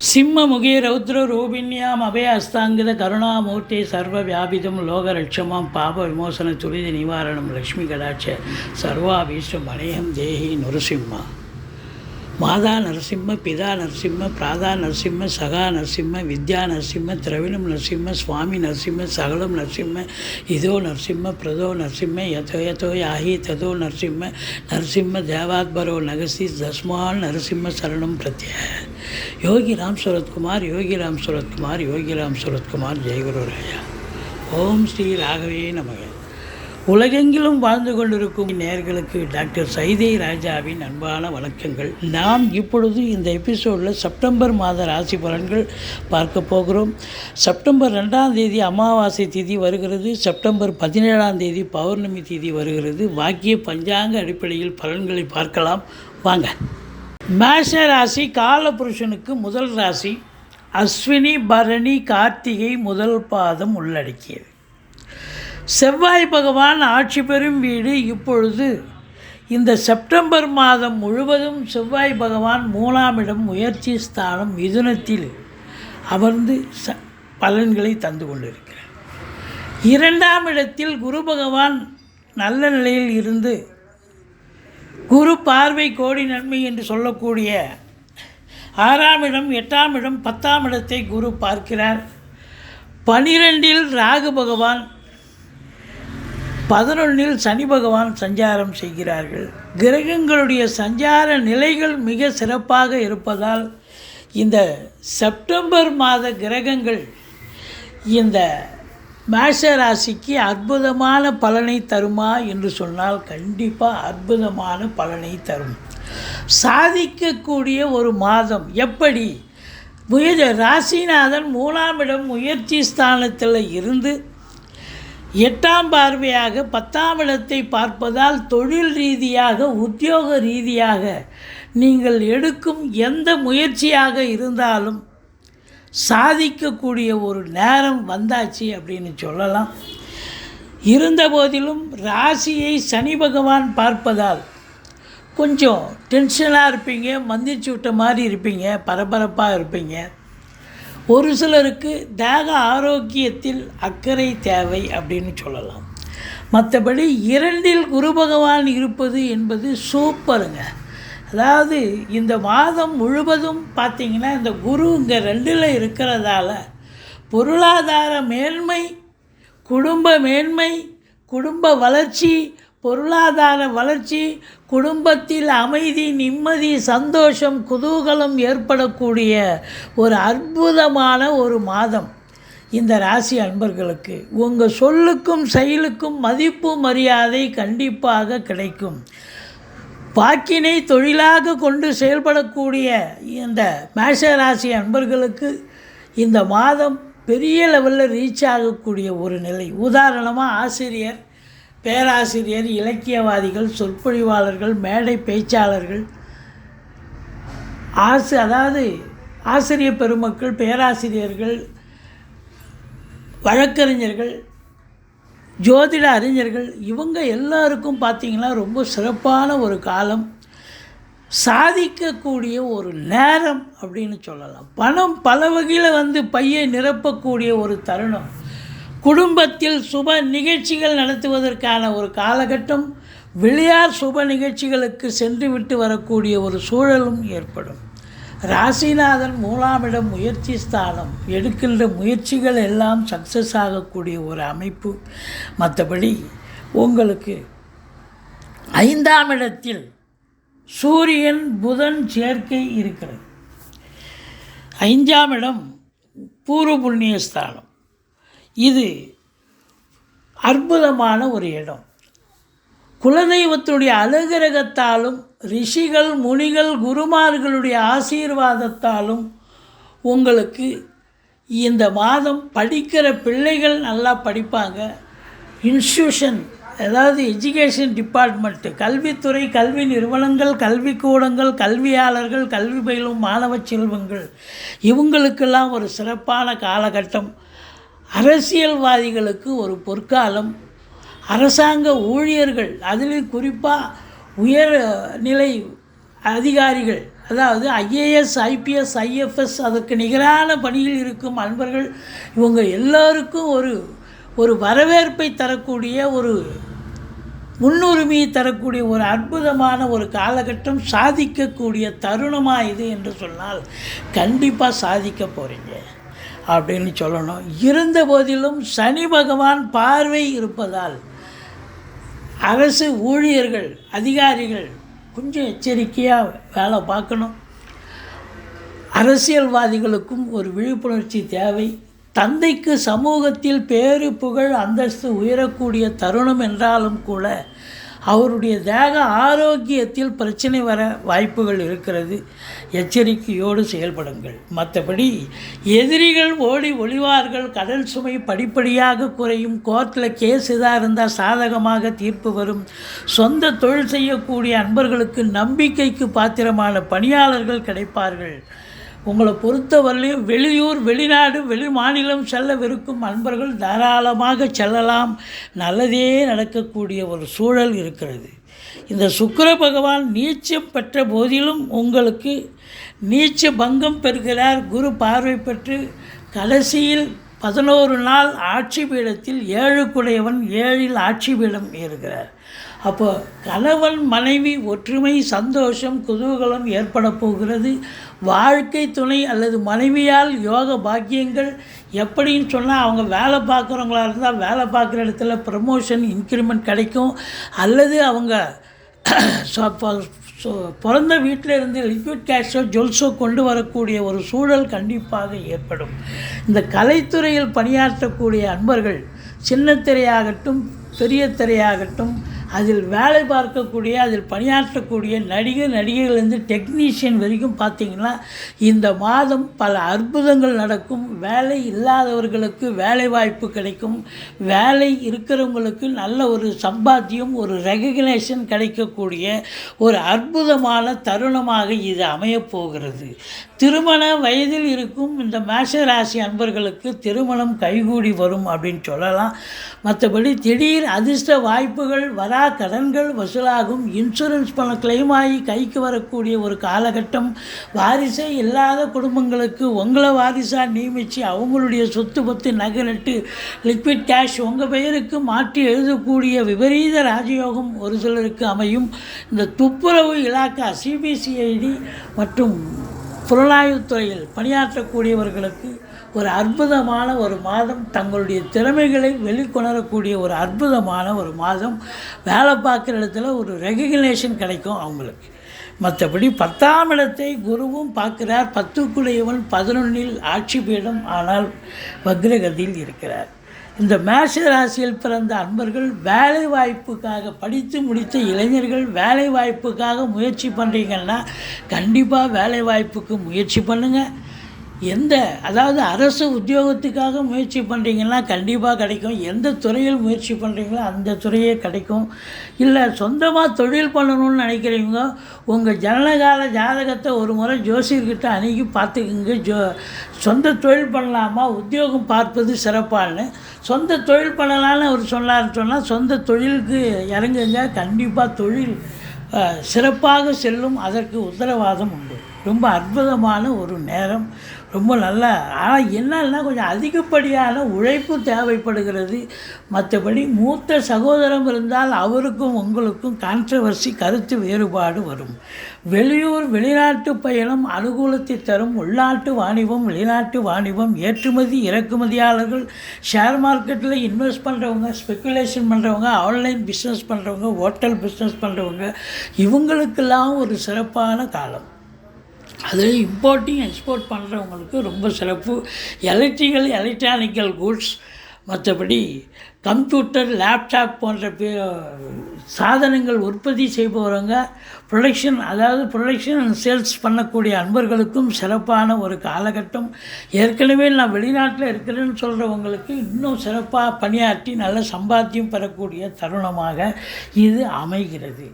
சிம்மமுகே ரௌத்ர ரூபிண்யாம் அபய அஸ்தாங்கித கருணாமூர்த்தி சர்வ வியாபிதம் லோகலட்சமாம் பாப விமோசன துரித நிவாரணம் லக்ஷ்மி கடாட்ச சர்வாபீஷ்டம் அநேகம் தேகி நுரசிம்மா. மாதா நரசிம்ம பிதா நரசிம்ம பிராதா நரசிம்ம சகா நரசிம்ம வித்யா நரசிம்ம திரவிணம் நரசிம்ம சுவாமி நரசிம்ம சகலம் நரசிம்ம இதோ நரசிம்ம பிரதோ நரசிம்ம யதோ யதோ யாஹி ததோ நரசிம்ம நரசிம்ம தேவாத்பரோ நகசி தஸ்மால் நரசிம்ம சரணம் பிரத்ய. யோகி ராம் சுரத்குமார் யோகி ராம் சுரத்குமார் யோகி ராம் சுரத்குமார் ஜெயகுரு ராயா. ஓம் ஸ்ரீ ராகவே நமக. உலகெங்கிலும் வாழ்ந்து கொண்டிருக்கும் நேர்களுக்கு டாக்டர் சைதை ராஜாவின் அன்பான வணக்கங்கள். நாம் இப்பொழுது இந்த எபிசோடில் செப்டம்பர் மாத ராசி பலன்கள் பார்க்க போகிறோம். செப்டம்பர் ரெண்டாம் தேதி அமாவாசை திதி வருகிறது. செப்டம்பர் பதினேழாம் தேதி பௌர்ணமி திதி வருகிறது. வாக்கிய பஞ்சாங்க அடிப்படையில் பலன்களை பார்க்கலாம். வாங்க. மேஷ ராசி காலபுருஷனுக்கு முதல் ராசி. அஸ்வினி பரணி கார்த்திகை முதல் பாதம் உள்ளடக்கியது. செவ்வாய் பகவான் ஆட்சி பெறும் வீடு இப்பொழுது. இந்த செப்டம்பர் மாதம் முழுவதும் செவ்வாய் பகவான் மூணாம் இடம் முயற்சி ஸ்தானம் மிதுனத்தில் அமர்ந்து ச பலன்களை தந்து கொண்டிருக்கிறார். இரண்டாம் இடத்தில் குரு பகவான் நல்ல நிலையில் இருந்து குரு பார்வை கோடி நன்மை என்று சொல்லக்கூடிய ஆறாம் இடம் எட்டாம் இடம் பத்தாம் இடத்தை குரு பார்க்கிறார். பனிரெண்டில் ராகு பகவான் பதினொன்றில் சனி பகவான் சஞ்சாரம் செய்கிறார்கள். கிரகங்களுடைய சஞ்சார நிலைகள் மிக சிறப்பாக இருப்பதால் இந்த செப்டம்பர் மாத கிரகங்கள் இந்த மேஷ ராசிக்கு அற்புதமான பலனை தருமா என்று சொன்னால் கண்டிப்பாக அற்புதமான பலனை தரும். சாதிக்கக்கூடிய ஒரு மாதம் எப்படி? முயற்சி ராசிநாதன் மூணாம் இடம் முயற்சி ஸ்தானத்தில் இருந்து எட்டாம் பார்வையாக பத்தாம் இடத்தை பார்ப்பதால் தொழில் ரீதியாக உத்தியோக ரீதியாக நீங்கள் எடுக்கும் எந்த முயற்சியாக இருந்தாலும் சாதிக்கக்கூடிய ஒரு நேரம் வந்தாச்சு அப்படின்னு சொல்லலாம். இருந்தபோதிலும் ராசியை சனி பகவான் பார்ப்பதால் கொஞ்சம் டென்ஷனாக இருப்பீங்க மந்திரிச்சு விட்ட மாதிரி இருப்பீங்க பரபரப்பாக இருப்பீங்க. ஒரு சிலருக்கு தேக ஆரோக்கியத்தில் அக்கறை தேவை அப்படின்னு சொல்லலாம். மற்றபடி இரண்டில் குரு பகவான் இருப்பது என்பது சூப்பருங்க. அதாவது இந்த மாதம் முழுவதும் பார்த்திங்கன்னா இந்த குரு இங்கே ரெண்டில் இருக்கிறதால பொருளாதார மேன்மை குடும்ப மேன்மை குடும்ப வளர்ச்சி பொருளாதார வளர்ச்சி குடும்பத்தில் அமைதி நிம்மதி சந்தோஷம் குதூகலம் ஏற்படக்கூடிய ஒரு அற்புதமான ஒரு மாதம். இந்த ராசி அன்பர்களுக்கு உங்கள் சொல்லுக்கும் செயலுக்கும் மதிப்பு மரியாதை கண்டிப்பாக கிடைக்கும். பாக்கினை தொழிலாக கொண்டு செயல்படக்கூடிய இந்த மேஷ ராசி அன்பர்களுக்கு இந்த மாதம் பெரிய லெவலில் ரீச் ஆகக்கூடிய ஒரு நிலை. உதாரணமாக ஆசிரியர் பேராசிரியர் இலக்கியவாதிகள் சொற்பொழிவாளர்கள் மேடை பேச்சாளர்கள் ஆசு அதாவது ஆசிரியர் பெருமக்கள் பேராசிரியர்கள் வழக்கறிஞர்கள் ஜோதிட அறிஞர்கள் இவங்க எல்லாருக்கும் பார்த்திங்கன்னா ரொம்ப சிறப்பான ஒரு காலம். சாதிக்கக்கூடிய ஒரு நேரம் அப்படின்னு சொல்லலாம். பணம் பல வகையில் வந்து பையை நிரப்பக்கூடிய ஒரு தருணம். குடும்பத்தில் சுப நிகழ்ச்சிகள் நடத்துவதற்கான ஒரு காலகட்டம் விளையார் சுப நிகழ்ச்சிகளுக்கு சென்றுவிட்டு வரக்கூடிய ஒரு சூழலும் ஏற்படும். ராசிநாதன் மூலாமிடம் முயற்சி ஸ்தானம் எடுக்கின்ற முயற்சிகள் எல்லாம் சக்ஸஸ் ஆகக்கூடிய ஒரு அமைப்பு. மற்றபடி உங்களுக்கு ஐந்தாம் இடத்தில் சூரியன் புதன் சேர்க்கை இருக்கிறது. ஐந்தாம் இடம் பூர்வ புண்ணிய ஸ்தானம். இது அற்புதமான ஒரு இடம். குலதெய்வத்துடைய அனுகிரகத்தாலும் ரிஷிகள் முனிகள் குருமார்களுடைய ஆசீர்வாதத்தாலும் உங்களுக்கு இந்த மாதம் படிக்கிற பிள்ளைகள் நல்லா படிப்பாங்க. இன்ஸ்டியூஷன் அதாவது எஜுகேஷன் டிபார்ட்மெண்ட்டு கல்வித்துறை கல்வி நிறுவனங்கள் கல்விக்கூடங்கள் கல்வியாளர்கள் கல்வி பயிலும் மாணவ செல்வங்கள். இவங்களுக்கெல்லாம் ஒரு சிறப்பான காலகட்டம். அரசியல்வாதிகளுக்கு ஒரு பொற்காலம். அரசாங்க ஊழியர்கள் அதிலும் குறிப்பாக உயர் நிலை அதிகாரிகள் அதாவது ஐஏஎஸ் ஐபிஎஸ் ஐஎஃப்எஸ் அதற்கு நிகரான பணியில் இருக்கும் அன்பர்கள் இவங்க எல்லோருக்கும் ஒரு ஒரு வரவேற்பை தரக்கூடிய ஒரு முன்னுரிமையை தரக்கூடிய ஒரு அற்புதமான ஒரு காலகட்டம் சாதிக்கக்கூடிய தருணமாக இது என்று சொன்னால் கண்டிப்பாக சாதிக்க போகிறீங்க அப்படின்னு சொல்லணும். இருந்த போதிலும் சனி பகவான் பார்வை இருப்பதால் அரசு ஊழியர்கள் அதிகாரிகள் கொஞ்சம் எச்சரிக்கையாக வேலை பார்க்கணும். அரசியல்வாதிகளுக்கும் ஒரு விழிப்புணர்ச்சி தேவை. தந்தைக்கு சமூகத்தில் பேரு புகழ் அந்தஸ்து உயரக்கூடிய தருணம் என்றாலும் கூட அவருடைய தேக ஆரோக்கியத்தில் பிரச்சனை வர வாய்ப்புகள் இருக்கிறது. எச்சரிக்கையோடு செயல்படுங்கள். மற்றபடி எதிரிகள் ஓடி ஒளிவார்கள் கடல் சுமை படிப்படியாக குறையும் கோர்ட்டில் கேஸ் இதாக இருந்தால் சாதகமாக தீர்ப்பு வரும். சொந்த தொழில் செய்யக்கூடிய அன்பர்களுக்கு நம்பிக்கைக்கு பாத்திரமான பணியாளர்கள் கிடைப்பார்கள். உங்களை பொறுத்தவரையிலும் வெளியூர் வெளிநாடு வெளி மாநிலம் செல்லவிருக்கும் அன்பர்கள் தாராளமாக செல்லலாம். நல்லதே நடக்கக்கூடிய ஒரு சூழல் இருக்கிறது. இந்த சுக்கர பகவான் நீச்சம் பெற்ற போதிலும் உங்களுக்கு நீச்ச பங்கம் பெறுகிறார். குரு பார்வை பெற்று கடைசியில் பதினோரு நாள் ஆட்சி பீடத்தில் ஏழுக்குடையவன் ஏழில் ஆட்சி பீடம் ஏறுகிறார். அப்போ கணவன் மனைவி ஒற்றுமை சந்தோஷம் குதூகலம் ஏற்பட போகிறது. வாழ்க்கை துணை அல்லது மனைவியால் யோக பாக்கியங்கள் எப்படின்னு சொன்னால் அவங்க வேலை பார்க்குறவங்களா இருந்தால் வேலை பார்க்குற இடத்துல ப்ரமோஷன் இன்க்ரிமெண்ட் கிடைக்கும். அல்லது அவங்க சொ- பிறந்த வீட்டில் இருந்து லிக்விட் கேஷோ ஜுவல்ஸோ கொண்டு வரக்கூடிய ஒரு சூழல் கண்டிப்பாக ஏற்படும். இந்த கலைத்துறையில் பணியாற்றக்கூடிய அன்பர்கள் சின்ன திரையாகட்டும் பெரிய திரையாகட்டும் அதில் வேலை பார்க்கக்கூடிய அதில் பணியாற்றக்கூடிய நடிகர் நடிகைகள்லேருந்து டெக்னீஷியன் வரைக்கும் பார்த்திங்கன்னா இந்த மாதம் பல அற்புதங்கள் நடக்கும். வேலை இல்லாதவர்களுக்கு வேலை வாய்ப்பு கிடைக்கும். வேலை இருக்கிறவங்களுக்கு நல்ல ஒரு சம்பாத்தியம் ஒரு ரெகக்னேஷன் கிடைக்கக்கூடிய ஒரு அற்புதமான தருணமாக இது அமையப்போகிறது திருமண வயதில் இருக்கும் இந்த மேஷ ராசி அன்பர்களுக்கு திருமணம் கைகூடி வரும் அப்படின்னு சொல்லலாம். மற்றபடி திடீர் அதிர்ஷ்ட வாய்ப்புகள் வரா கடன்கள் வசூலாகும். இன்சூரன்ஸ் பணம் கிளைம் ஆகி கைக்கு வரக்கூடிய ஒரு காலகட்டம். வாரிசே இல்லாத குடும்பங்களுக்கு உங்களை வாரிசாக நியமித்து அவங்களுடைய சொத்து பத்து நகரட்டு லிக்விட் கேஷ் உங்கள் பெயருக்கு மாற்றி எழுதக்கூடிய விபரீத ராஜயோகம் ஒரு சிலருக்கு அமையும். இந்த துப்புரவு இலாக்கா சிபிசிஐடி மற்றும் புலனாய்வுத்துறையில் பணியாற்றக்கூடியவர்களுக்கு ஒரு அற்புதமான ஒரு மாதம் தங்களுடைய திறமைகளை வெளிக்கொணரக்கூடிய ஒரு அற்புதமான ஒரு மாதம் வேலை பார்க்குற இடத்துல ஒரு ரெகக்னேஷன் கிடைக்கும் அவங்களுக்கு. மற்றபடி பத்தாம் இடத்தை குருவும் பார்க்கிறார். பத்துக்குடையவன் பதினொன்னில் ஆட்சி பீடம் ஆனால் வக்ரகதியில் இருக்கிறார். இந்த மேஷ ராசியில் பிறந்த அன்பர்கள் வேலை வாய்ப்புக்காக படித்து முடித்த இளைஞர்கள் வேலை வாய்ப்புக்காக முயற்சி பண்ணுறீங்கன்னா கண்டிப்பாக வேலை வாய்ப்புக்கு முயற்சி பண்ணுங்கள் எந்த அதாவது அரசு உத்தியோகத்துக்காக முயற்சி பண்ணுறீங்கன்னா கண்டிப்பாக கிடைக்கும். எந்த துறையில் முயற்சி பண்ணுறீங்களோ அந்த துறையே கிடைக்கும். இல்லை சொந்தமாக தொழில் பண்ணணும்னு நினைக்கிறீங்க உங்கள் ஜனனகால ஜாதகத்தை ஒரு முறை ஜோசியர்கிட்ட அணுகி பார்த்துக்குங்க. ஜோ சொந்த தொழில் பண்ணலாமா? உத்தியோகம் பார்ப்பது சிறப்பான்னு. சொந்த தொழில் பண்ணலான்னு அவர் சொன்னார் சொன்னால் சொந்த தொழிலுக்கு இறங்குங்க. கண்டிப்பாக தொழில் சிறப்பாக செல்லும். அதற்கு உத்தரவாதம் உண்டு. ரொம்ப அற்புதமான ஒரு நேரம். ரொம்ப நல்லா ஆனால் என்னன்னா கொஞ்சம் அதிகப்படியான உழைப்பு தேவைப்படுகிறது. மற்றபடி மூத்த சகோதரம் இருந்தால் அவருக்கும் உங்களுக்கும் கான்ட்ரவர்சி கருத்து வேறுபாடு வரும். வெளியூர் வெளிநாட்டு பயணம் அனுகூலத்தை தரும். உள்நாட்டு வாணிபம் வெளிநாட்டு வாணிபம் ஏற்றுமதி இறக்குமதியாளர்கள் ஷேர் மார்க்கெட்டில் இன்வெஸ்ட் பண்ணுறவங்க ஸ்பெக்குலேஷன் பண்ணுறவங்க ஆன்லைன் பிஸ்னஸ் பண்ணுறவங்க ஹோட்டல் பிஸ்னஸ் பண்ணுறவங்க இவங்களுக்கெல்லாம் ஒரு சிறப்பான காலம். அதில் இம்போர்ட்டிங் எக்ஸ்போர்ட் பண்ணுறவங்களுக்கு ரொம்ப சிறப்பு. எலக்ட்ரிக்கல் எலக்ட்ரானிக்கல் கூட்ஸ் மற்றபடி கம்ப்யூட்டர் லேப்டாப் போன்ற பே சாதனங்கள் உற்பத்தி செய்பவங்க ப்ரொடக்ஷன் அதாவது ப்ரொடக்ஷன் அண்ட் சேல்ஸ் பண்ணக்கூடிய அன்பர்களுக்கும் சிறப்பான ஒரு காலகட்டம். ஏற்கனவே நான் வெளிநாட்டில் இருக்கிறேன்னு சொல்கிறவங்களுக்கு இன்னும் சிறப்பாக பணியாற்றி நல்ல சம்பாத்தியம் பெறக்கூடிய தருணமாக இது அமைகிறது.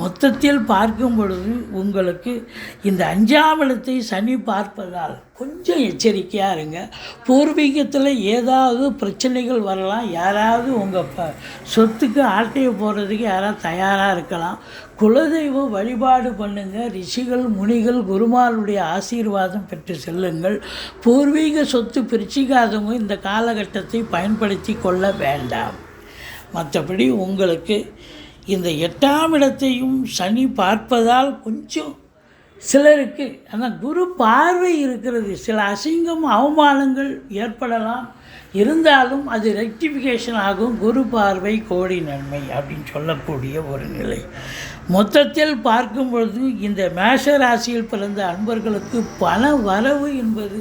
மொத்தத்தில் பார்க்கும் பொழுது உங்களுக்கு இந்த அஞ்சாம் இடத்தை சனி பார்ப்பதால் கொஞ்சம் எச்சரிக்கையாக இருங்க. பூர்வீகத்தில் ஏதாவது பிரச்சனைகள் வரலாம். யாராவது யாராவது உங்கள் ப சொத்துக்கு ஆட்டையை போகிறதுக்கு யாராவது தயாராக இருக்கலாம். குலதெய்வ வழிபாடு பண்ணுங்கள் ரிஷிகள் முனிகள் குருமாருடைய ஆசீர்வாதம் பெற்று செல்லுங்கள். பூர்வீக சொத்து பிரிச்சிக்காதவங்க இந்த காலகட்டத்தை பயன்படுத்தி கொள்ள வேண்டாம். மற்றபடி உங்களுக்கு இந்த எட்டாம் இடத்தையும் சனி பார்ப்பதால் கொஞ்சம் சிலருக்கு ஆனால் குரு பார்வை இருக்கிறது. சில அசிங்கம் அவமானங்கள் ஏற்படலாம். இருந்தாலும் அது ரெக்டிஃபிகேஷன் ஆகும். குரு பார்வை கோடி நன்மை அப்படின்னு சொல்லக்கூடிய ஒரு நிலை. மொத்தத்தில் பார்க்கும் பொழுது இந்த மேஷ ராசியில் பிறந்த அன்பர்களுக்கு பண வரவு என்பது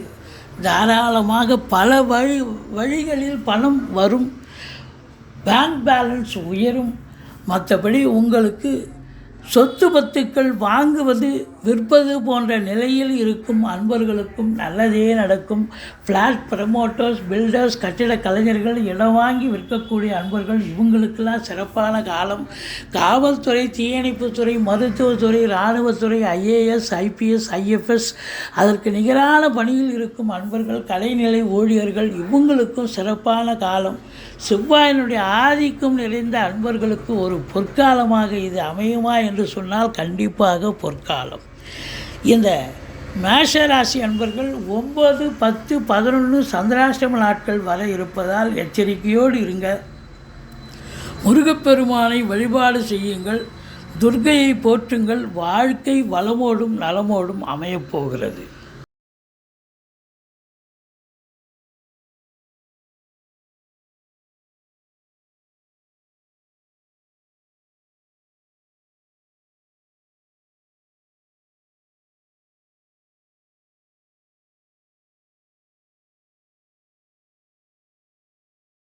தாராளமாக பல வழி வழிகளில் பணம் வரும். பேங்க் பேலன்ஸ் உயரும். மற்றபடி உங்களுக்கு சொத்து பத்துக்கள் வாங்குவது விற்பது போன்ற நிலையில் இருக்கும் அன்பர்களுக்கும் நல்லதே நடக்கும். ஃப்ளாட் ப்ரமோட்டர்ஸ் பில்டர்ஸ் கட்டிட கலைஞர்கள் இடம் வாங்கி விற்கக்கூடிய அன்பர்கள் இவங்களுக்கெல்லாம் சிறப்பான காலம். காவல்துறை தீயணைப்புத்துறை மருத்துவத்துறை இராணுவத்துறை ஐஏஎஸ் ஐபிஎஸ் ஐஎஃப்எஸ். அதற்கு நிகரான பணியில் இருக்கும் அன்பர்கள் கலைநிலை ஊழியர்கள் இவங்களுக்கும் சிறப்பான காலம். செவ்வாயினுடைய ஆதிக்கம் நிறைந்த அன்பர்களுக்கு ஒரு பொற்காலமாக இது அமையுமா என்று சொன்னால் கண்டிப்பாக பொற்காலம். இந்த மேஷ ராசி அன்பர்கள் ஒம்பது பத்து பதினொன்று சந்திராஷ்டம நாட்கள் வர இருப்பதால் எச்சரிக்கையோடு இருங்க. முருகப்பெருமானை வழிபாடு செய்யுங்கள். துர்கையை போற்றுங்கள். வாழ்க்கை வளமோடும் நலமோடும் அமையப் போகிறது.